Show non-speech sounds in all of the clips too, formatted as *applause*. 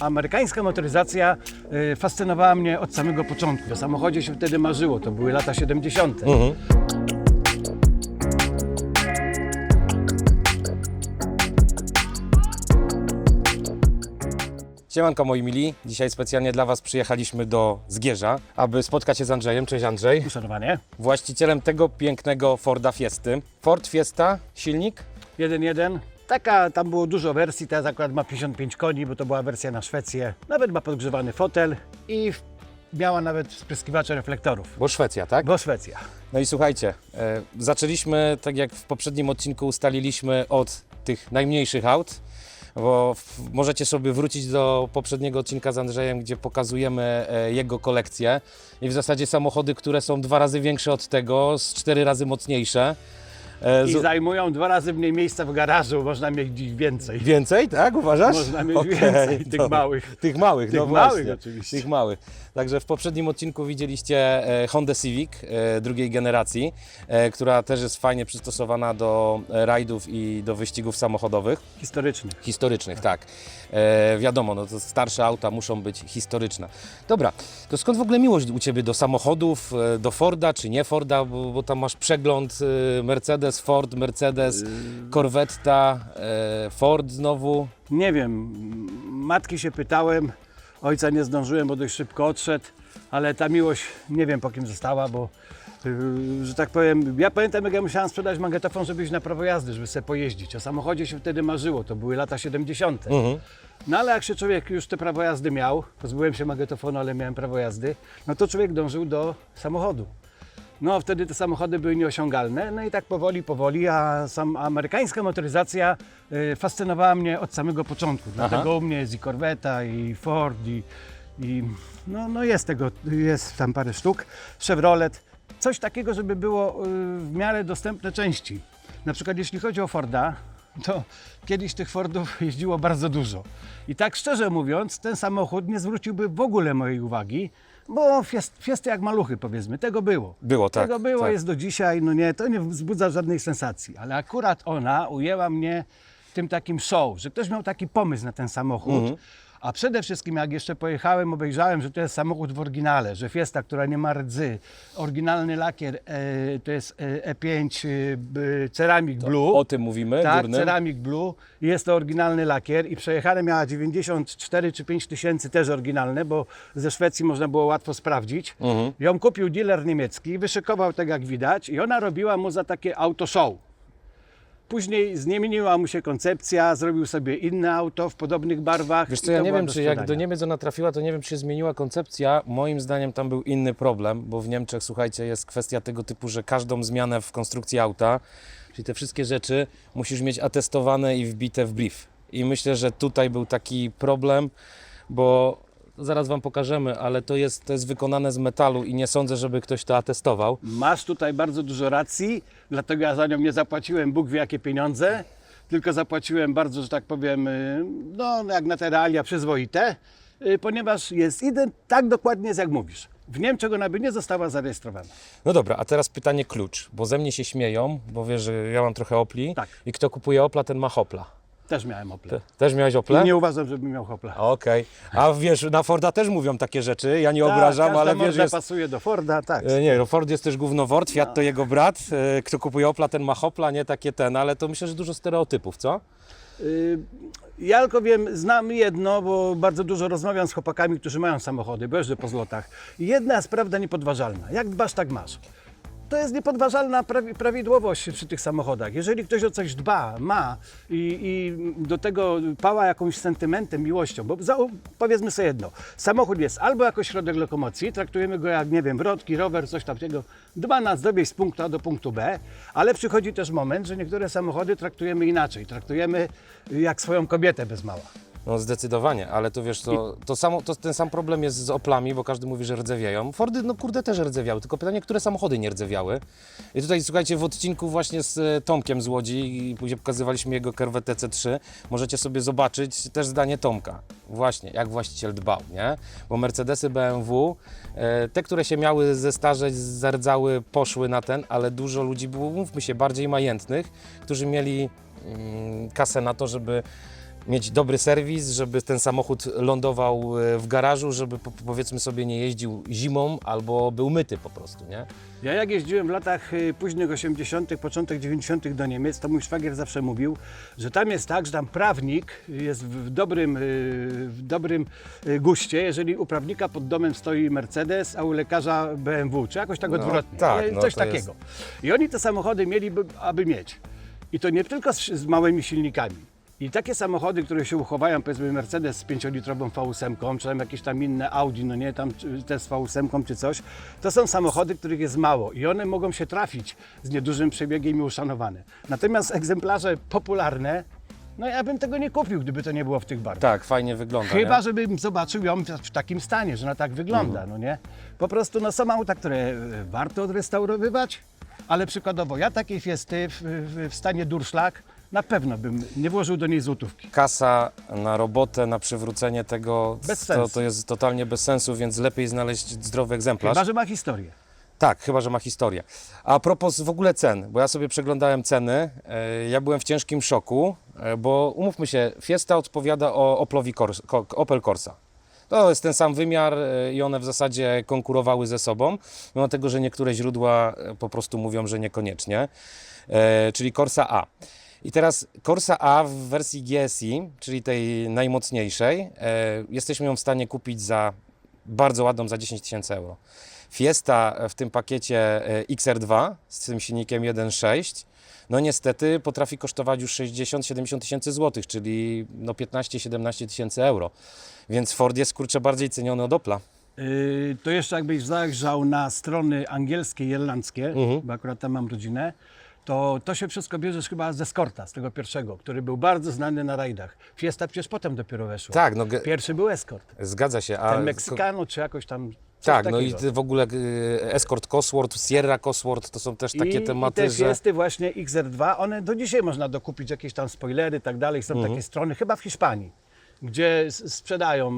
Amerykańska motoryzacja y, fascynowała mnie od samego początku. O samochodzie się wtedy marzyło, to były lata 70. Siemanko moi mili, dzisiaj specjalnie dla Was przyjechaliśmy do Zgierza, aby spotkać się z Andrzejem. Cześć Andrzej. Uszanowanie. Właścicielem tego pięknego Forda Fiesty. Ford Fiesta, silnik? 1.1. Taka, tam było dużo wersji, teraz akurat ma 55 koni, bo to była wersja na Szwecję. Nawet ma podgrzewany fotel i miała nawet spryskiwacze reflektorów. Bo Szwecja, tak? Bo Szwecja. No i słuchajcie, e, zaczęliśmy, tak jak w poprzednim odcinku ustaliliśmy, od tych najmniejszych aut, bo w, możecie sobie wrócić do poprzedniego odcinka z Andrzejem, gdzie pokazujemy e, jego kolekcję i w zasadzie samochody, które są dwa razy większe od tego, z cztery razy mocniejsze. E, I z- zajmują dwa razy mniej miejsca w garażu, można mieć ich więcej. Więcej, tak? Uważasz? Można mieć Okej, więcej tych dobra. małych. Tych małych, Tych no małych właśnie. oczywiście. Tych małych. Także w poprzednim odcinku widzieliście e, Honda Civic e, drugiej generacji, e, która też jest fajnie przystosowana do rajdów i do wyścigów samochodowych. Historycznych. Historycznych, tak. E, wiadomo, no to starsze auta muszą być historyczne. Dobra, to skąd w ogóle miłość u Ciebie do samochodów, do Forda czy nie Forda, bo, bo tam masz przegląd Mercedes, Ford, Mercedes, Corvetta, e, Ford znowu. Nie wiem, matki się pytałem, ojca nie zdążyłem, bo dość szybko odszedł, ale ta miłość nie wiem po kim została, bo yy, że tak powiem, ja pamiętam jak ja musiałem sprzedać magnetofon, żeby iść na prawo jazdy, żeby sobie pojeździć. O samochodzie się wtedy marzyło, to były lata 70. Mhm. No ale jak się człowiek już te prawo jazdy miał, pozbyłem się magnetofonu, ale miałem prawo jazdy, no to człowiek dążył do samochodu. No wtedy te samochody były nieosiągalne, no i tak powoli, powoli, a sam amerykańska motoryzacja y, fascynowała mnie od samego początku. Dlatego u mnie jest i Corvetta, i Ford, i, i no, no jest tego, jest tam parę sztuk. Chevrolet, coś takiego, żeby było y, w miarę dostępne części. Na przykład jeśli chodzi o Forda, to kiedyś tych Fordów *laughs* jeździło bardzo dużo. I tak szczerze mówiąc, ten samochód nie zwróciłby w ogóle mojej uwagi, bo fiest, fiesty jak maluchy powiedzmy, tego było. Było, tak, Tego było, tak. jest do dzisiaj, no nie, to nie wzbudza żadnej sensacji. Ale akurat ona ujęła mnie tym takim show, że ktoś miał taki pomysł na ten samochód. Mhm. A przede wszystkim jak jeszcze pojechałem, obejrzałem, że to jest samochód w oryginale, że Fiesta, która nie ma rdzy, oryginalny lakier e, to jest e, E5 e, b- Ceramic Blue. O tym mówimy, Tak, górnym. Ceramic Blue. Jest to oryginalny lakier i przejechane miała 94 czy 5 tysięcy, też oryginalne, bo ze Szwecji można było łatwo sprawdzić. Mhm. Ją kupił dealer niemiecki, wyszykował tak jak widać i ona robiła mu za takie auto show. Później zmieniła mu się koncepcja, zrobił sobie inne auto w podobnych barwach. Wiesz co, ja nie wiem, czy jak do. Niemiec ona trafiła, to nie wiem, czy się zmieniła koncepcja. Moim zdaniem tam był inny problem, bo w Niemczech, słuchajcie, jest kwestia tego typu, że każdą zmianę w konstrukcji auta, czyli te wszystkie rzeczy, musisz mieć atestowane i wbite w brief. I myślę, że tutaj był taki problem, bo zaraz Wam pokażemy, ale to jest, to jest wykonane z metalu i nie sądzę, żeby ktoś to atestował. Masz tutaj bardzo dużo racji, dlatego ja za nią nie zapłaciłem Bóg wie jakie pieniądze, tylko zapłaciłem bardzo, że tak powiem, y, no jak na te realia przyzwoite, y, ponieważ jest ident tak dokładnie jest jak mówisz. W Niemczech ona by nie została zarejestrowana. No dobra, a teraz pytanie klucz, bo ze mnie się śmieją, bo wiesz, że ja mam trochę Opli Tak. i kto kupuje Opla, ten ma Hopla. Też miałem Opel. Te, też miałeś Opla? I nie uważam, żebym miał Hopla. Okej. A wiesz, na Forda też mówią takie rzeczy, ja nie obrażam, każda ale wiesz, jest... pasuje do Forda, tak. E, Nie, no Ford jest też głównowort, Fiat to jego brat, e, kto kupuje Opla, ten ma Hopla, nie takie ten, ale to myślę, że dużo stereotypów, co? Y, Ja tylko wiem, znam jedno, bo bardzo dużo rozmawiam z chłopakami, którzy mają samochody, bo jeżdżę po zlotach. Jedna jest prawda niepodważalna. Jak dbasz, tak masz. To jest niepodważalna prawi- prawidłowość przy tych samochodach. Jeżeli ktoś o coś dba, ma i, i do tego pała jakąś sentymentem, miłością, bo za, powiedzmy sobie jedno, samochód jest albo jako środek lokomocji, traktujemy go jak, nie wiem, wrotki, rower, coś takiego, dba nas dowieść z punktu A do punktu B, ale przychodzi też moment, że niektóre samochody traktujemy inaczej, traktujemy jak swoją kobietę bez mała. No zdecydowanie, ale to wiesz, to, to, samo, to ten sam problem jest z Oplami, bo każdy mówi, że rdzewieją. Fordy, no kurde, też rdzewiały, tylko pytanie, które samochody nie rdzewiały. I tutaj, słuchajcie, w odcinku właśnie z e, Tomkiem z Łodzi i później pokazywaliśmy jego Corvette C3, możecie sobie zobaczyć też zdanie Tomka. Właśnie, jak właściciel dbał, nie? Bo Mercedesy, BMW, e, te, które się miały zestarzeć, zardzały, poszły na ten, ale dużo ludzi było, mówmy się, bardziej majętnych, którzy mieli mm, kasę na to, żeby mieć dobry serwis, żeby ten samochód lądował e, w garażu, żeby po- powiedzmy sobie nie jeździł zimą albo był myty po prostu, nie? Ja jak jeździłem w latach y, późnych 80., początek 90. do Niemiec, to mój szwagier zawsze mówił, że tam jest tak, że tam prawnik jest w dobrym, y, w dobrym y, guście, jeżeli u prawnika pod domem stoi Mercedes, a u lekarza BMW, czy jakoś tak No, odwrotnie. tak, no Coś to jest- takiego. I oni te samochody mieli, aby mieć. I to nie tylko z, z małymi silnikami. I takie samochody, które się uchowają, powiedzmy Mercedes z 5-litrową V8, czy tam jakieś tam inne Audi, no nie, tam też z V8 czy coś, to są samochody, których jest mało i one mogą się trafić z niedużym przebiegiem i uszanowane. Natomiast egzemplarze popularne, no ja bym tego nie kupił, gdyby to nie było w tych barwach. Tak, fajnie wygląda. Chyba, nie? żebym zobaczył ją w- takim stanie, że ona tak wygląda, no nie? Po prostu no, są auta, które e, warto odrestaurowywać, ale przykładowo ja takiej fiesty w, w, w stanie durszlak na pewno bym nie włożył do niej złotówki. Kasa na robotę, na przywrócenie tego, Bez to, sensu. to jest totalnie bez sensu, więc lepiej znaleźć zdrowy egzemplarz. Chyba, że ma historię. Tak, chyba, że ma historię. A propos w ogóle cen, bo ja sobie przeglądałem ceny, e, ja byłem w ciężkim szoku, e, bo umówmy się, Fiesta odpowiada o Oplowi Cors- Ko- Opel Corsa. To jest ten sam wymiar e, i one w zasadzie konkurowały ze sobą, mimo tego, że niektóre źródła e, po prostu mówią, że niekoniecznie, e, czyli Corsa A. I teraz Corsa A w wersji GSI, czyli tej najmocniejszej, e, jesteśmy ją w stanie kupić za bardzo ładną, za 10 tysięcy euro. Fiesta w tym pakiecie e, XR2 z tym silnikiem 1.6, no niestety potrafi kosztować już 60-70 tysięcy złotych, czyli no 15-17 tysięcy euro. Więc Ford jest kurczę bardziej ceniony od Opla. Yy, to jeszcze jakbyś zajrzał na strony angielskie i irlandzkie, Mhm. bo akurat tam mam rodzinę, to to się wszystko bierze chyba ze Escorta, z tego pierwszego, który był bardzo znany na rajdach. Fiesta przecież potem dopiero weszła. Tak, no Pierwszy był Escort. zgadza się. A Ten Meksykano czy jakoś tam tak, no i w ogóle y, Escort Cosworth, Sierra Cosworth to są też takie I, tematy, I te że... Właśnie XR2, one do dzisiaj można dokupić jakieś tam spoilery i tak dalej. Są Mhm. takie strony, chyba w Hiszpanii, gdzie sprzedają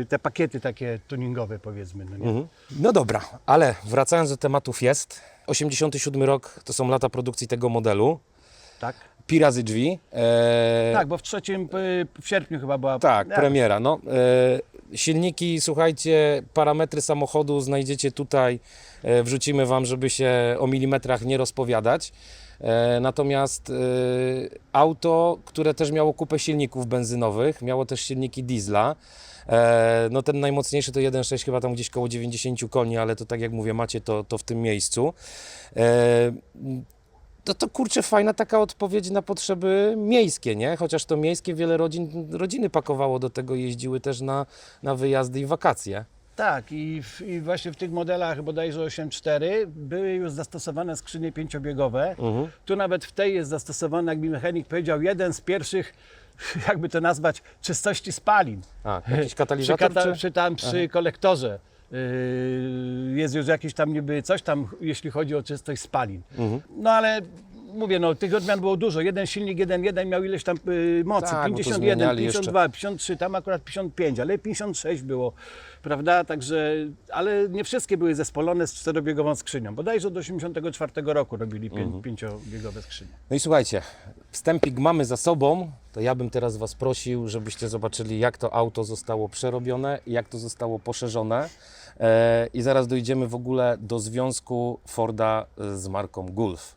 y, te pakiety takie tuningowe powiedzmy. No? Mhm. No dobra, ale wracając do tematu Fiest, 87 rok to są lata produkcji tego modelu. Tak? Pi razy drzwi. E, tak, bo w trzecim, y, w sierpniu chyba była Tak, Ja- premiera. No, e, silniki, słuchajcie, parametry samochodu znajdziecie tutaj. E, wrzucimy Wam, żeby się o milimetrach nie rozpowiadać. E, natomiast e, auto, które też miało kupę silników benzynowych, miało też silniki diesla. E, no ten najmocniejszy to 1.6 chyba tam gdzieś koło 90 koni, ale to tak jak mówię, macie to, to w tym miejscu. To, to kurczę fajna taka odpowiedź na potrzeby miejskie, nie? Chociaż to miejskie wiele rodzin, rodziny pakowało do tego, jeździły też na, na wyjazdy i wakacje. Tak, i, w, i właśnie w tych modelach bodajże 8.4 były już zastosowane skrzynie pięciobiegowe. Mhm. Tu nawet w tej jest zastosowany, jak mi mechanik powiedział, jeden z pierwszych, *laughs* jakby to nazwać, czystości spalin. A, jakiś Przy, katalizator? kata, czy? przy, tam, przy kolektorze yy, jest już jakiś tam niby coś tam, jeśli chodzi o czystość spalin. Mhm. No ale mówię, no tych odmian było dużo. Jeden silnik, jeden, jeden miał ileś tam yy, mocy, Tak, bo to 51, zmieniali 52, 53, tam akurat 55, ale 56 było, prawda? Także, ale nie wszystkie były zespolone z czterobiegową skrzynią. Bodajże od 84 roku robili pię, Mhm. pięciobiegowe skrzynie. No i słuchajcie, wstępik mamy za sobą, to ja bym teraz Was prosił, żebyście zobaczyli, jak to auto zostało przerobione, jak to zostało poszerzone. E, I zaraz dojdziemy w ogóle do związku Forda z marką Gulf.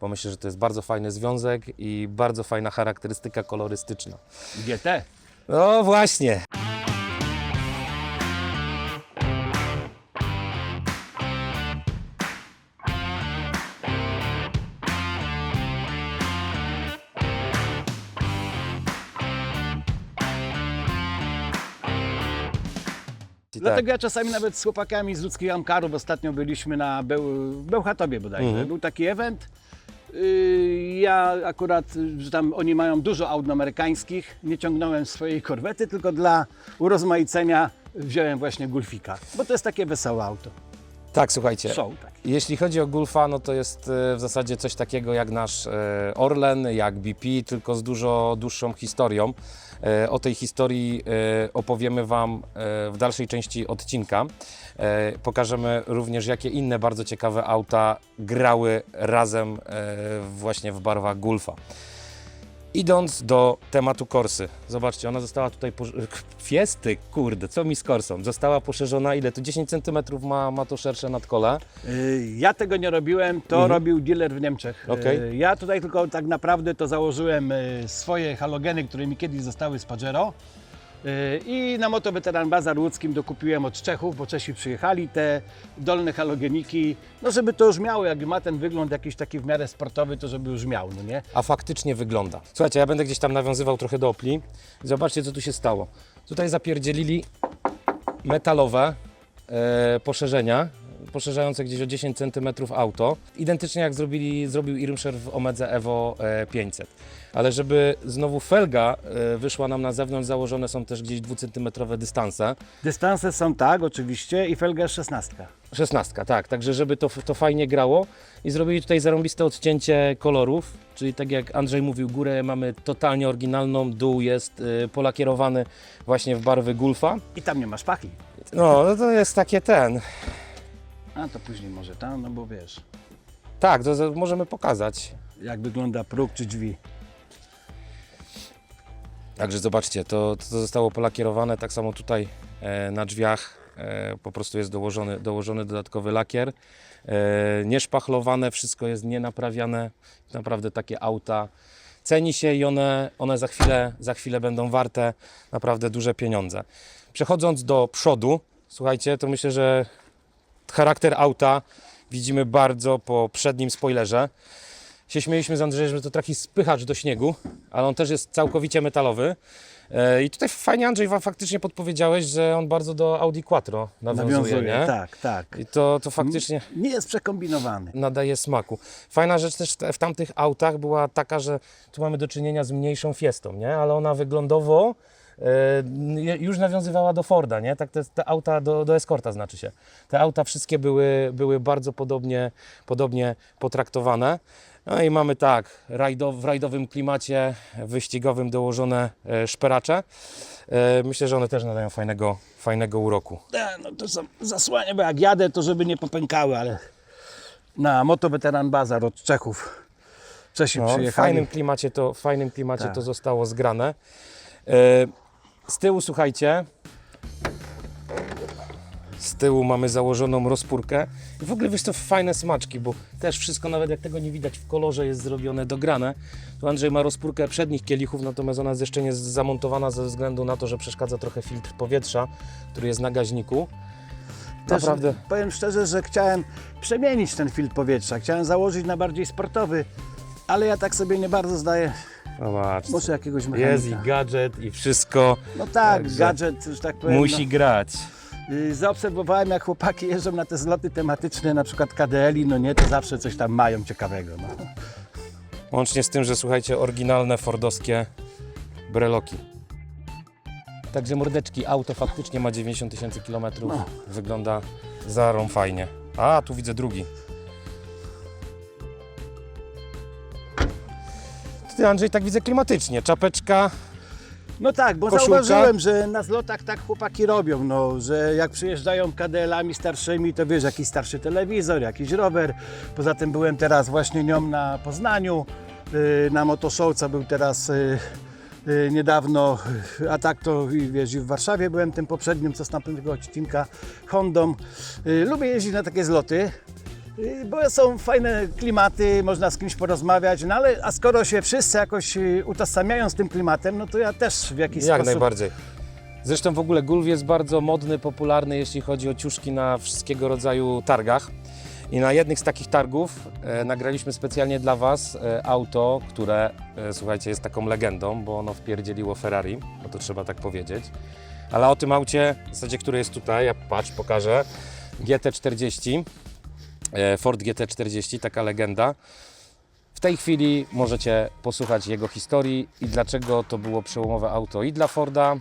Bo myślę, że to jest bardzo fajny związek i bardzo fajna charakterystyka kolorystyczna. GT. No właśnie. Dlatego ja czasami nawet z chłopakami z ludzkich Amkarów ostatnio byliśmy na Beł, Bełchatowie bodajże. Mhm. Był taki event. Yy, Ja akurat, że tam oni mają dużo aut amerykańskich, nie ciągnąłem swojej korwety, tylko dla urozmaicenia wziąłem właśnie Gulfika, bo to jest takie wesołe auto. Tak, słuchajcie. Show taki. Jeśli chodzi o Gulfa, no to jest e, w zasadzie coś takiego jak nasz e, Orlen, jak BP, tylko z dużo dłuższą historią. E, O tej historii opowiemy Wam w dalszej części odcinka. Pokażemy również, jakie inne bardzo ciekawe auta grały razem właśnie w barwach Gulfa. Idąc do tematu Korsy, zobaczcie, ona została tutaj, *laughs* fiesty, kurde, co mi z Korsą, została poszerzona, ile to 10 cm ma, ma to szersze nadkole, Y, Ja tego nie robiłem, to Mhm. robił dealer w Niemczech. Okej. Y, Ja tutaj tylko tak naprawdę to założyłem y, swoje halogeny, które mi kiedyś zostały z Pajero. I na Moto Weteran Bazar Łódzkim dokupiłem od Czechów, bo Czesi przyjechali, te dolne halogeniki, no żeby to już miało, jak ma ten wygląd jakiś taki w miarę sportowy, to żeby już miał, no nie? a faktycznie wygląda. Słuchajcie, ja będę gdzieś tam nawiązywał trochę do Opli. Zobaczcie, co tu się stało. Tutaj zapierdzielili metalowe e, poszerzenia, poszerzające gdzieś o 10 cm auto. Identycznie jak zrobili, zrobił Irmscher w Omedze Evo e, 500. Ale żeby znowu felga e, wyszła nam na zewnątrz, założone są też gdzieś 2-centymetrowe dystanse. Dystanse są tak, oczywiście, i felga jest 16. 16, tak, także żeby to, to fajnie grało i zrobili tutaj zarąbiste odcięcie kolorów, czyli tak jak Andrzej mówił, górę mamy totalnie oryginalną, dół jest y, polakierowany właśnie w barwy Gulfa. I tam nie ma szpachli. No, no to jest takie ten, A to później może tam, no bo wiesz, tak, to, to możemy pokazać. jak wygląda próg czy drzwi. Także zobaczcie, to, to zostało polakierowane, tak samo tutaj e, na drzwiach e, po prostu jest dołożony, dołożony dodatkowy lakier. E, nieszpachlowane, wszystko jest nienaprawiane, naprawdę takie auta. Ceni się i one, one za, chwilę, za chwilę będą warte naprawdę duże pieniądze. Przechodząc do przodu, słuchajcie, to myślę, że charakter auta widzimy bardzo po przednim spoilerze. Się śmieliśmy z Andrzejem, że to taki spychacz do śniegu, ale on też jest całkowicie metalowy. E, I tutaj fajnie Andrzej faktycznie podpowiedziałeś, że on bardzo do Audi Quattro nawiązuje, nie? tak, tak. I to, to faktycznie Nie jest przekombinowany. nadaje smaku. Fajna rzecz też w- tamtych autach była taka, że tu mamy do czynienia z mniejszą Fiestą, nie? Ale ona wyglądowo e, już nawiązywała do Forda, nie? Tak te, te auta do, do Escorta znaczy się. Te auta wszystkie były, były bardzo podobnie, podobnie potraktowane. No i mamy tak, rajdo, w rajdowym klimacie wyścigowym dołożone e, szperacze. E, myślę, że one też nadają fajnego, fajnego uroku. E, No to są zasłanie, bo jak jadę, to żeby nie popękały, ale na Moto Veteran Bazar od Czechów. Czesi No, w fajnym klimacie to, w fajnym klimacie Tak. to zostało zgrane. Z tyłu słuchajcie. Z tyłu mamy założoną rozpórkę. I w ogóle wiesz to fajne smaczki, bo też wszystko, nawet jak tego nie widać w kolorze, jest zrobione dograne. Tu Andrzej ma rozpórkę przednich kielichów, natomiast ona jeszcze nie jest zamontowana ze względu na to, że przeszkadza trochę filtr powietrza, który jest na gaźniku. Też Naprawdę. Powiem szczerze, że chciałem przemienić ten filtr powietrza. Chciałem założyć na bardziej sportowy, ale ja tak sobie nie bardzo zdaję. Zobacz. Muszę jakiegoś mechanika. Jest i gadżet i wszystko No tak, Także gadżet, że tak powiem. musi grać. No, y, zaobserwowałem, jak chłopaki jeżdżą na te zloty tematyczne, na przykład KDL-i, no nie, to zawsze coś tam mają ciekawego. No. Łącznie z tym, że słuchajcie, oryginalne fordowskie breloki. Także mordeczki, auto faktycznie ma 90 tysięcy kilometrów. No. Wygląda zarą fajnie. A, tu widzę drugi. Ty Andrzej, tak widzę klimatycznie. Czapeczka, No tak, bo Koszulka. zauważyłem, że na zlotach tak chłopaki robią, no, że jak przyjeżdżają KDL-ami starszymi, to wiesz, jakiś starszy telewizor, jakiś rower. Poza tym byłem teraz właśnie nią na Poznaniu, yy, na Motoshow, co był teraz yy, yy, niedawno, a tak to i wiesz, i w Warszawie byłem tym poprzednim, co z tamtego odcinka, Hondą. Yy, lubię jeździć na takie zloty. Bo są fajne klimaty, można z kimś porozmawiać, no ale a skoro się wszyscy jakoś yy, utożsamiają z tym klimatem, no to ja też w jakiś jak sposób... najbardziej. Zresztą w ogóle Gulf jest bardzo modny, popularny, jeśli chodzi o ciuszki na wszystkiego rodzaju targach. I na jednych z takich targów e, nagraliśmy specjalnie dla Was e, auto, które, e, słuchajcie, jest taką legendą, bo ono wpierdzieliło Ferrari, bo to trzeba tak powiedzieć. Ale o tym aucie, w zasadzie, które jest tutaj, ja patrz, pokażę, GT40, e, Ford GT40, taka legenda. W tej chwili możecie posłuchać jego historii i dlaczego to było przełomowe auto i dla Forda,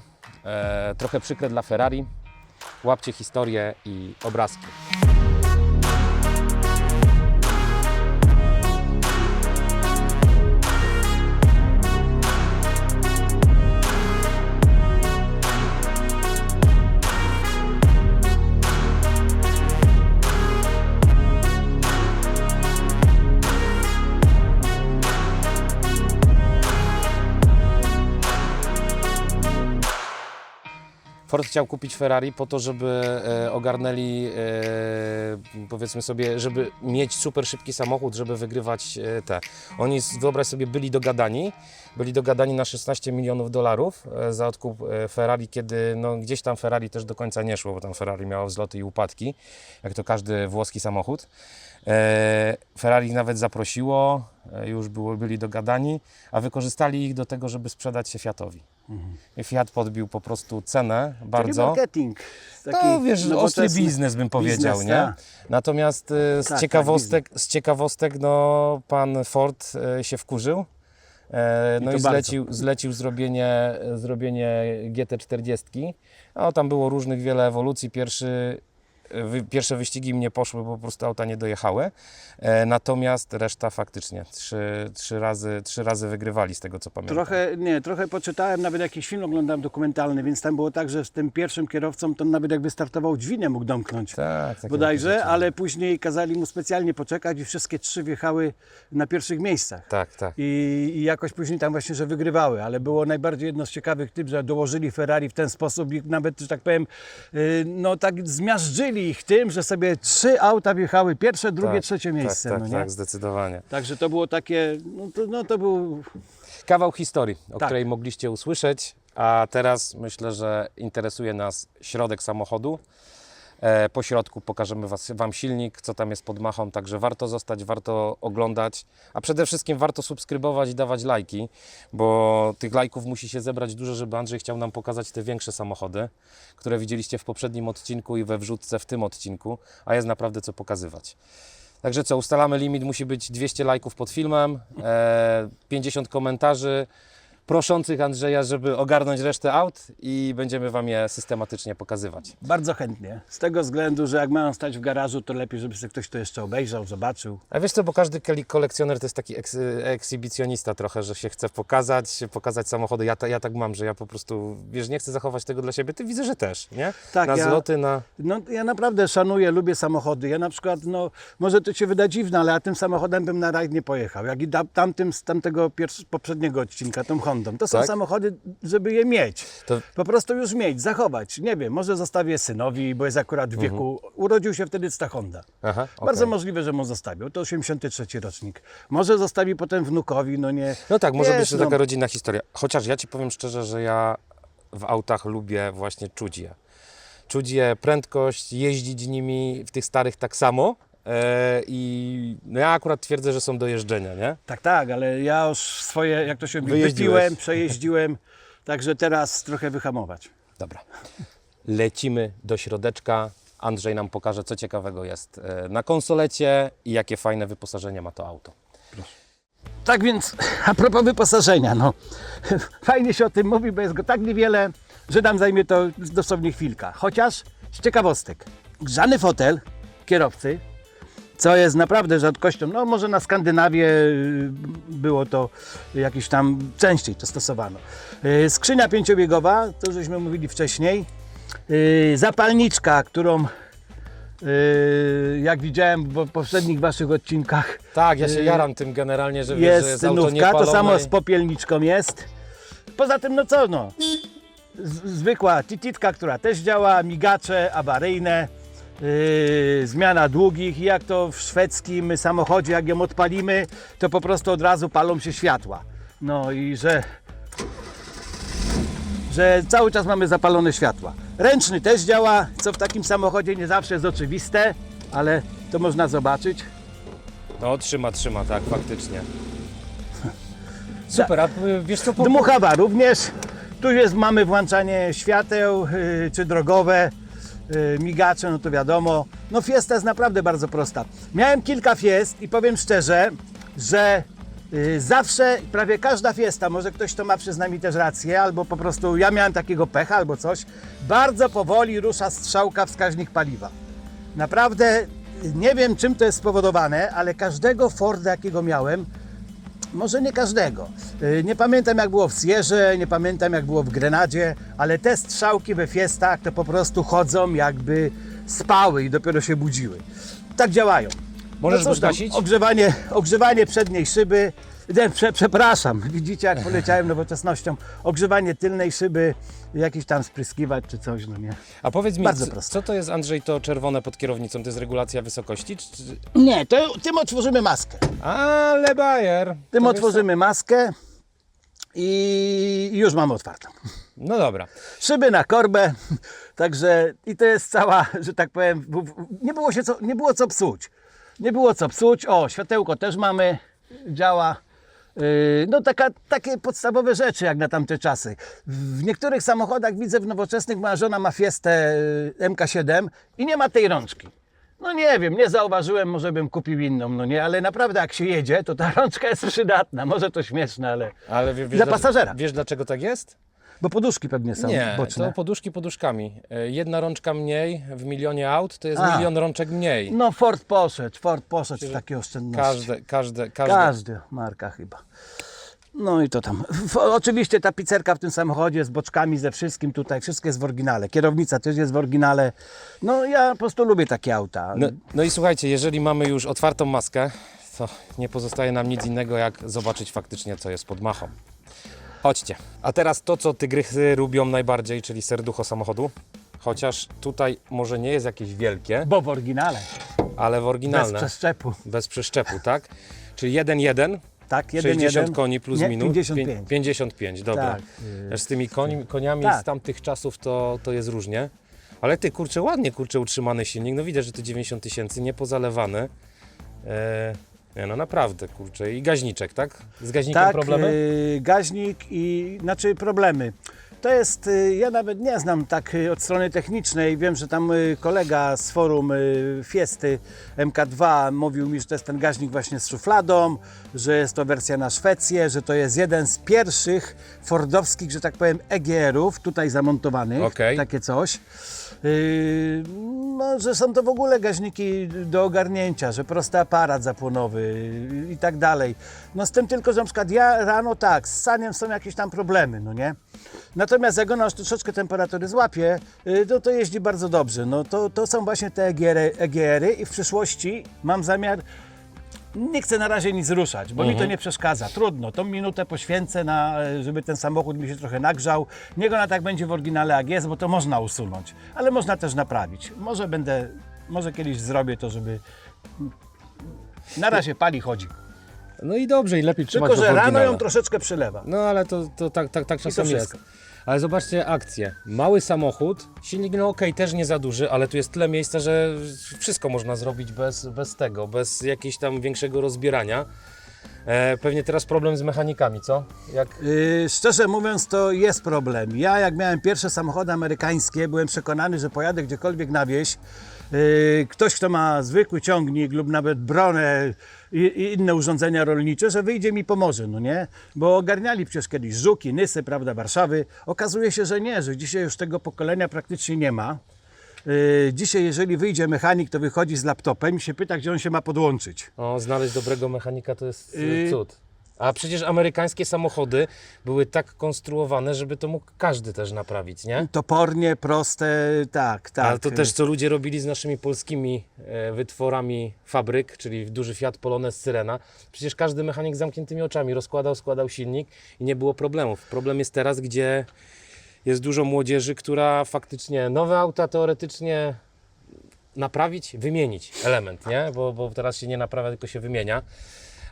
e, trochę przykre dla Ferrari. Łapcie historię i obrazki. Ford chciał kupić Ferrari po to, żeby e, ogarnęli, e, powiedzmy sobie, żeby mieć super szybki samochód, żeby wygrywać e, te. Oni, wyobraź sobie, byli dogadani, byli dogadani na 16 milionów dolarów za odkup Ferrari, kiedy no, gdzieś tam Ferrari też do końca nie szło, bo tam Ferrari miało wzloty i upadki, jak to każdy włoski samochód. Ferrari nawet zaprosiło, już było, byli dogadani, a wykorzystali ich do tego, żeby sprzedać się Fiatowi. I Fiat podbił po prostu cenę Taki bardzo. marketing. Taki No wiesz, ostry biznes bym powiedział, biznes, nie? tak. Natomiast e, z, Tak, ciekawostek, z ciekawostek, no pan Ford e, się wkurzył. E, I no to i bardzo. zlecił, zlecił zrobienie, zrobienie GT40. No, tam było różnych wiele ewolucji. Pierwszy, pierwsze wyścigi mi nie poszły, bo po prostu auta nie dojechały. E, natomiast reszta faktycznie trzy, trzy, razy, trzy razy wygrywali z tego co pamiętam. Trochę, nie, trochę poczytałem, nawet jakiś film oglądałem dokumentalny, więc tam było tak, że z tym pierwszym kierowcą to nawet jak wystartował drzwi nie mógł domknąć. Tak, tak. bodajże, ale później kazali mu specjalnie poczekać i wszystkie trzy wjechały na pierwszych miejscach. Tak, tak. I, I jakoś później tam właśnie, że wygrywały, ale było najbardziej jedno z ciekawych typ, że dołożyli Ferrari w ten sposób i nawet, że tak powiem, yy, no tak zmiażdżyli ich tym, że sobie trzy auta wjechały, pierwsze, drugie, tak, trzecie miejsce. Tak, no tak, nie? tak, zdecydowanie. Także to było takie, no to, no to był Kawał historii, o Tak. której mogliście usłyszeć, a teraz myślę, że interesuje nas środek samochodu. E, po środku pokażemy was, Wam silnik, co tam jest pod machą, także warto zostać, warto oglądać, a przede wszystkim warto subskrybować i dawać lajki, bo tych lajków musi się zebrać dużo, żeby Andrzej chciał nam pokazać te większe samochody, które widzieliście w poprzednim odcinku i we wrzutce w tym odcinku, a jest naprawdę co pokazywać. Także co, ustalamy limit, musi być 200 lajków pod filmem, e, 50 komentarzy proszących Andrzeja, żeby ogarnąć resztę aut i będziemy Wam je systematycznie pokazywać. Bardzo chętnie. Z tego względu, że jak mają stać w garażu, to lepiej, żeby sobie ktoś to jeszcze obejrzał, zobaczył. A wiesz co, bo każdy kolekcjoner to jest taki eks, ekshibicjonista trochę, że się chce pokazać, pokazać samochody. Ja, ta, ja tak mam, że ja po prostu, wiesz, nie chcę zachować tego dla siebie. Ty widzę, że też, nie? Tak, na ja- zloty, na... No, ja naprawdę szanuję, lubię samochody. Ja na przykład, no, może to się wyda dziwne, ale ja tym samochodem bym na rajd nie pojechał. Jak i tamtym z tamtego poprzedniego odcinka, tą To są Tak? samochody, żeby je mieć. To- Po prostu już mieć, zachować. Nie wiem, może zostawię synowi, bo jest akurat w wieku, urodził się wtedy ta Honda. Aha, Bardzo Mhm. okej. możliwe, że mu zostawił. To 83 rocznik. Może zostawi potem wnukowi, no nie. No tak, może Wiesz, być to no. taka rodzinna historia. Chociaż ja Ci powiem szczerze, że ja w autach lubię właśnie czuć je. Czuć je prędkość, jeździć nimi w tych starych tak samo. E, I no ja akurat twierdzę, że są do jeżdżenia, nie? Tak, tak, ale ja już swoje, jak to się mówi, wypiłem, przejeździłem, *laughs* także teraz trochę wyhamować. Dobra. Lecimy do środeczka. Andrzej nam pokaże, co ciekawego jest e, na konsolecie i jakie fajne wyposażenie ma to auto. Tak więc, a propos wyposażenia, no, fajnie się o tym mówi, bo jest go tak niewiele, że nam zajmie to dosłownie chwilka. Chociaż z ciekawostek, grzany fotel kierowcy, co jest naprawdę rzadkością, no może na Skandynawie y, było to jakieś tam częściej to stosowano. Y, Skrzynia pięciobiegowa, to żeśmy mówili wcześniej, Y, zapalniczka, którą jak widziałem w poprzednich waszych odcinkach, Tak, ja się jaram tym generalnie, że wiesz, że jest jest nówka, to samo z popielniczką jest. Poza tym, no co no, zwykła tititka, która też działa, migacze awaryjne, yy, zmiana długich i jak to w szwedzkim samochodzie, jak ją odpalimy, to po prostu od razu palą się światła. No i że, że cały czas mamy zapalone światła. Ręczny też działa, co w takim samochodzie nie zawsze jest oczywiste, ale to można zobaczyć. No, trzyma, trzyma, tak, faktycznie. *laughs* Super, a y, wiesz co, po... Dmuchawa również. Tu jest, mamy włączanie świateł, yy, czy drogowe, migacze, no to wiadomo. No Fiesta jest naprawdę bardzo prosta. Miałem kilka Fiest i powiem szczerze, że yy, zawsze, prawie każda Fiesta, może ktoś to ma przez nami też rację, albo po prostu ja miałem takiego pecha albo coś, bardzo powoli rusza strzałka wskaźnik paliwa. Naprawdę nie wiem czym to jest spowodowane, ale każdego Forda jakiego miałem, może nie każdego. Y, Nie pamiętam jak było w Sierze, nie pamiętam jak było w Grenadzie, ale te strzałki we fiestach to po prostu chodzą jakby spały i dopiero się budziły. Tak działają. Możesz cóż go tam, zgasić? Ogrzewanie, ogrzewanie przedniej szyby, Nie, prze, przepraszam, widzicie jak poleciałem nowoczesnością. Ogrzewanie tylnej szyby, jakiś tam spryskiwać czy coś, no nie. A powiedz mi, Bardzo co, proste. co to jest Andrzej to czerwone pod kierownicą? To jest regulacja wysokości? Czy... Nie, to tym otworzymy maskę. Ale bajer! Tym To otworzymy maskę i już mamy otwartą. No dobra. Szyby na korbę, także i to jest cała, że tak powiem, w- w- nie było, się co, nie było co psuć. Nie było co psuć. O, światełko też mamy, działa. Yy, No taka, takie podstawowe rzeczy jak na tamte czasy. W niektórych samochodach widzę w nowoczesnych, moja żona ma Fiestę yy, MK7 i nie ma tej rączki. No nie wiem, nie zauważyłem, może bym kupił inną, no nie, ale naprawdę jak się jedzie, to ta *laughs* rączka jest przydatna. Może to śmieszne, ale... Ale wie- wiesz, dla- pasażera. Wiesz dlaczego tak jest? Bo poduszki pewnie są Nie, boczne. to poduszki poduszkami. E, Jedna rączka mniej w milionie aut to jest A. milion rączek mniej. No Ford poszedł, Ford poszedł w takie oszczędności. Każde, każde, każde. Każdy marka chyba. No i to tam. W, oczywiście ta pizzerka w tym samochodzie z boczkami, ze wszystkim tutaj, wszystko jest w oryginale. Kierownica też jest w oryginale. No ja po prostu lubię takie auta. No, no i słuchajcie, jeżeli mamy już otwartą maskę, to nie pozostaje nam nic innego jak zobaczyć faktycznie co jest pod machą. Chodźcie. A teraz to, co tygrysy lubią najbardziej, czyli serducho samochodu. Chociaż tutaj może nie jest jakieś wielkie, Bo w oryginale. ale w Bez oryginalne. przeszczepu. Bez przeszczepu, tak? Czyli 1-1, Tak, jeden, 60 jeden. koni plus Nie, minus. 55. Pię- 55, dobra. Tak. Też Z tymi koni, koniami Tak. z tamtych czasów to, to jest różnie. Ale ty, kurczę, ładnie, kurczę, utrzymany silnik. No widać, że to 90 tysięcy, niepozalewany. E, nie, no naprawdę, kurczę. I gaźniczek, tak? Z gaźnikiem Tak, problemy? y, gaźnik i znaczy problemy. To jest, y, ja nawet nie znam tak y, od strony technicznej. Wiem, że tam y, kolega z forum Fiesty MK2 mówił mi, że to jest ten gaźnik właśnie z szufladą, że jest to wersja na Szwecję, że to jest jeden z pierwszych fordowskich, że tak powiem, EGR-ów tutaj zamontowanych, Okej. takie coś. Yy, no, że są to w ogóle gaźniki do ogarnięcia, że prosty aparat zapłonowy i tak dalej. No z tym tylko, że na przykład ja rano tak, z saniem są jakieś tam problemy, no nie? Natomiast jak ona już troszeczkę temperatury złapie, yy, to, jeździ bardzo dobrze. No to, to są właśnie te EGR-y, EGR-y i w przyszłości mam zamiar nie chcę na razie nic ruszać, bo mi to nie przeszkadza. Trudno, tą minutę poświęcę, na, e, żeby ten samochód mi się trochę nagrzał. Niech ona tak będzie w oryginale jak jest, bo to można usunąć, ale można też naprawić. Może będę, może kiedyś zrobię to, żeby... Na razie pali chodzi. No i dobrze, i lepiej trzymać Tylko, że rano ją troszeczkę przylewa. No ale to, to tak, tak, tak czasem jest. wszystko. Ale zobaczcie akcję. Mały samochód, silnik no okej, też nie za duży, ale tu jest tyle miejsca, że wszystko można zrobić bez, bez tego, bez jakiegoś tam większego rozbierania. E, pewnie teraz problem z mechanikami, co? Jak... Yy, szczerze mówiąc, to jest problem. Ja, jak miałem pierwsze samochody amerykańskie, byłem przekonany, że pojadę gdziekolwiek na wieś. Yy, ktoś, kto ma zwykły ciągnik lub nawet bronę i, inne urządzenia rolnicze, że wyjdzie mi pomoże, no nie? Bo ogarniali przecież kiedyś Żuki, Nysy, prawda, Warszawy. Okazuje się, że nie, że dzisiaj już tego pokolenia praktycznie nie ma. Yy, dzisiaj, jeżeli wyjdzie mechanik, to wychodzi z laptopem i się pyta, gdzie on się ma podłączyć. O, znaleźć dobrego mechanika to jest y, Yy. cud. A przecież amerykańskie samochody były tak konstruowane, żeby to mógł każdy też naprawić, nie? Topornie, proste, tak, tak. Ale to też co ludzie robili z naszymi polskimi e, wytworami fabryk, czyli duży Fiat Polonez Syrena. Przecież każdy mechanik z zamkniętymi oczami rozkładał, składał silnik i nie było problemów. Problem jest teraz, gdzie jest dużo młodzieży, która faktycznie nowe auta teoretycznie naprawić, wymienić element, nie? Bo, bo teraz się nie naprawia, tylko się wymienia.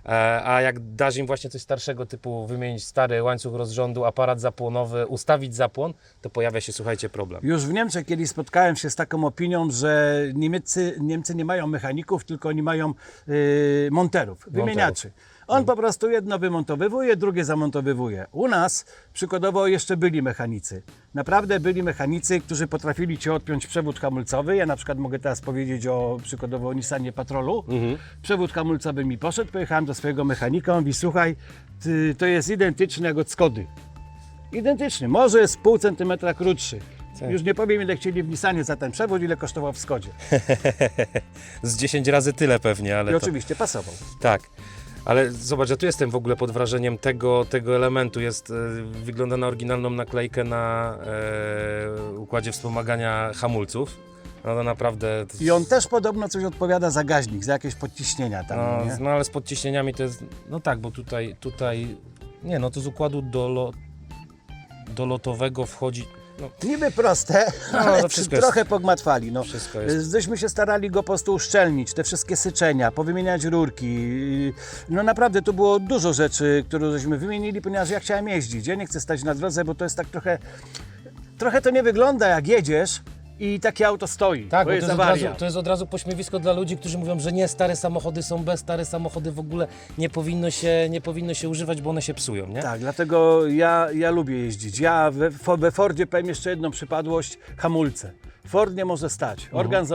E, A jak dasz im właśnie coś starszego, typu wymienić stary łańcuch rozrządu, aparat zapłonowy, ustawić zapłon, to pojawia się, słuchajcie, problem. Już w Niemczech kiedyś spotkałem się z taką opinią, że Niemcy, Niemcy nie mają mechaników, tylko oni mają y, monterów, wymieniaczy. On po prostu jedno wymontowywuje, drugie zamontowywuje. U nas przykładowo jeszcze byli mechanicy. Naprawdę byli mechanicy, którzy potrafili ci odpiąć przewód hamulcowy. Ja na przykład mogę teraz powiedzieć o przykładowo o Nissanie Patrolu. Przewód hamulcowy mi poszedł, pojechałem do swojego mechanika, on mówi, słuchaj, ty, to jest identyczne jak od Skody. Identyczny, może jest pół centymetra krótszy. Tak. Już nie powiem ile chcieli w Nissanie za ten przewód, ile kosztował w Skodzie. *laughs* Z 10 razy tyle pewnie, ale I to, oczywiście pasował. tak. Ale zobacz, ja tu jestem w ogóle pod wrażeniem tego, tego elementu. Jest, e, wygląda na oryginalną naklejkę na e, układzie wspomagania hamulców. No to naprawdę... I on też podobno coś odpowiada za gaźnik, za jakieś podciśnienia tam, No, no, nie? no ale z podciśnieniami to jest. No tak, bo tutaj, tutaj. Nie, no to z układu dolo, dolotowego wchodzi. No, Niby proste, No, ale to wszystko jest- trochę pogmatwali. No. wszystko jest. Żeśmy się starali go po prostu uszczelnić, te wszystkie syczenia, powymieniać rurki. No naprawdę to było dużo rzeczy, które żeśmy wymienili, ponieważ ja chciałem jeździć. Ja nie chcę stać na drodze, bo to jest tak trochę... Trochę to nie wygląda jak jedziesz i takie auto stoi. Tak, to bo to jest jest, od awaria. razu, to jest od razu pośmiewisko dla ludzi, którzy mówią, że nie, stare samochody są bez, stare samochody w ogóle nie powinno się, nie powinno się używać, bo one się psują, nie? Tak, dlatego ja, ja lubię jeździć. Ja we, we Fordzie powiem jeszcze jedną przypadłość, hamulce. Ford nie może stać. Mhm. Organ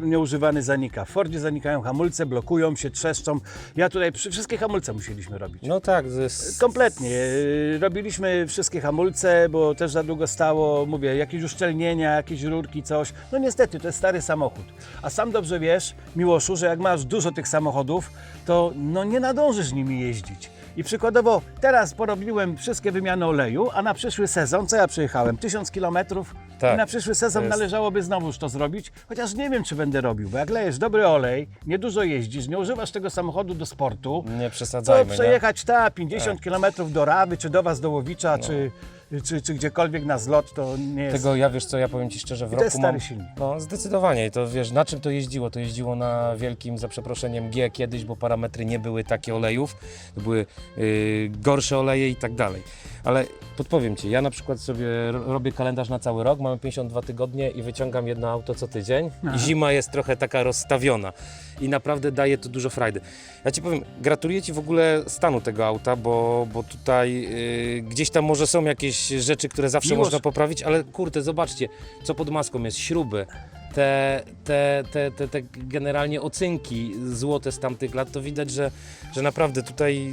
nieużywany zanika. W Fordzie zanikają hamulce, blokują się, trzeszczą. Ja tutaj przy, wszystkie hamulce musieliśmy robić. No tak, to jest... Kompletnie. Yy, Robiliśmy wszystkie hamulce, bo też za długo stało, mówię, jakieś uszczelnienia, jakieś rurki, coś. No niestety, to jest stary samochód. A sam dobrze wiesz, Miłoszu, że jak masz dużo tych samochodów, to no nie nadążysz nimi jeździć. I przykładowo teraz porobiłem wszystkie wymiany oleju, a na przyszły sezon, co ja przejechałem? 1000 kilometrów Tak. i na przyszły sezon To jest- należałoby znowuż to zrobić, chociaż nie wiem, czy będę robił, bo jak lejesz dobry olej, niedużo jeździsz, nie używasz tego samochodu do sportu, Nie przesadzajmy, nie? Tak. przejechać ta 50 km do Rawy, czy do Was do Łowicza, czy, czy, czy gdziekolwiek na zlot, to nie jest... Tego ja wiesz co, ja powiem ci szczerze, w I to roku jest stary mam, silnik. No zdecydowanie i to wiesz, na czym to jeździło? To jeździło na wielkim, za przeproszeniem, G kiedyś, bo parametry nie były takie olejów, to były y, gorsze oleje i tak dalej. Ale podpowiem Ci, ja na przykład sobie ro- robię kalendarz na cały rok, mamy 52 tygodnie i wyciągam jedno auto co tydzień i zima jest trochę taka rozstawiona i naprawdę daje to dużo frajdy. Ja Ci powiem, gratuluję Ci w ogóle stanu tego auta, bo, bo tutaj y, gdzieś tam może są jakieś rzeczy, które zawsze Miłosz- można poprawić, ale kurde, zobaczcie, co pod maską jest, śruby, te, te, te, te, te generalnie ocynki złote z tamtych lat, to widać, że, że naprawdę tutaj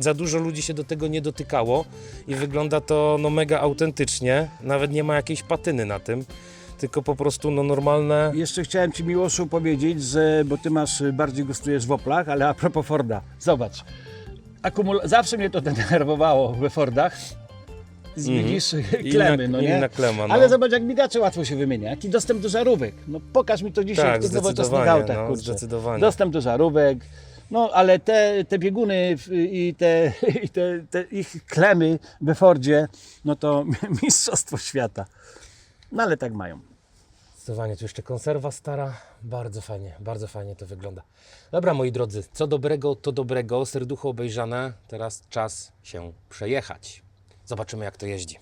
za dużo ludzi się do tego nie dotykało i wygląda to no mega autentycznie, nawet nie ma jakiejś patyny na tym, tylko po prostu no normalne... Jeszcze chciałem Ci, Miłoszu, powiedzieć, że, bo Ty masz, y, bardziej gustujesz w Oplach, ale a propos Forda, zobacz, Akumul... zawsze mnie to denerwowało we Fordach, widzisz *laughs* klemy, no nie? Inna klema, no. Ale zobacz, jak migacze łatwo się wymienia, jaki dostęp do żarówek. No pokaż mi to dzisiaj Tak, w tych nowoczesnych zdecydowanie, autach, no, kurczę. zdecydowanie. Dostęp do żarówek, no ale te, te bieguny i, te, *laughs* i te, te ich klemy we Fordzie, no to *laughs* mistrzostwo świata. No ale tak mają. Zdecydowanie, tu jeszcze konserwa stara. Bardzo fajnie, bardzo fajnie to wygląda. Dobra, moi drodzy, co dobrego, to dobrego. Serducho obejrzane. Teraz czas się przejechać. Zobaczymy, jak to jeździ.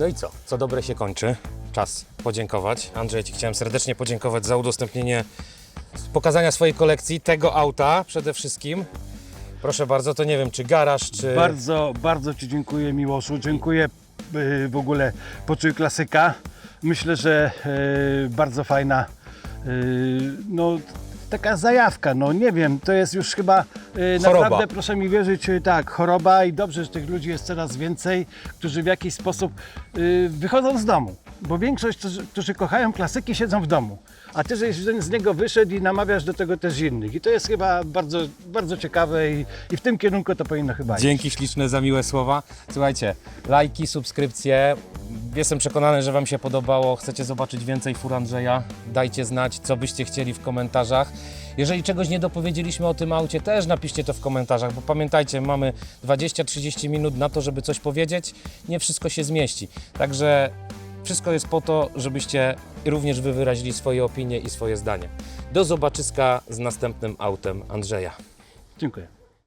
No i co? Co dobre się kończy. Czas podziękować. Andrzej, Ci chciałem serdecznie podziękować za udostępnienie, pokazania swojej kolekcji, tego auta przede wszystkim. Proszę bardzo, to nie wiem, czy garaż, czy... Bardzo, bardzo Ci dziękuję Miłoszu. Dziękuję y, w ogóle Poczuj Klasyka. Myślę, że y, bardzo fajna y, no, taka zajawka. No nie wiem, to jest już chyba y, Choroba. naprawdę, proszę mi wierzyć, y, tak, choroba i dobrze, że tych ludzi jest coraz więcej, którzy w jakiś sposób y, wychodzą z domu. Bo większość, którzy, którzy kochają klasyki, siedzą w domu. A ty, żeś z niego wyszedł i namawiasz do tego też innych. I to jest chyba bardzo, bardzo ciekawe i, i w tym kierunku to powinno chyba iść. Dzięki śliczne za miłe słowa. Słuchajcie, lajki, subskrypcje. Jestem przekonany, że Wam się podobało. Chcecie zobaczyć więcej fur Andrzeja? Dajcie znać, co byście chcieli w komentarzach. Jeżeli czegoś nie dopowiedzieliśmy o tym aucie, też napiszcie to w komentarzach, bo pamiętajcie, mamy 20-30 minut na to, żeby coś powiedzieć. Nie wszystko się zmieści. Także wszystko jest po to, żebyście również Wy wyrazili swoje opinie i swoje zdanie. Do zobaczyska z następnym autem Andrzeja. Dziękuję.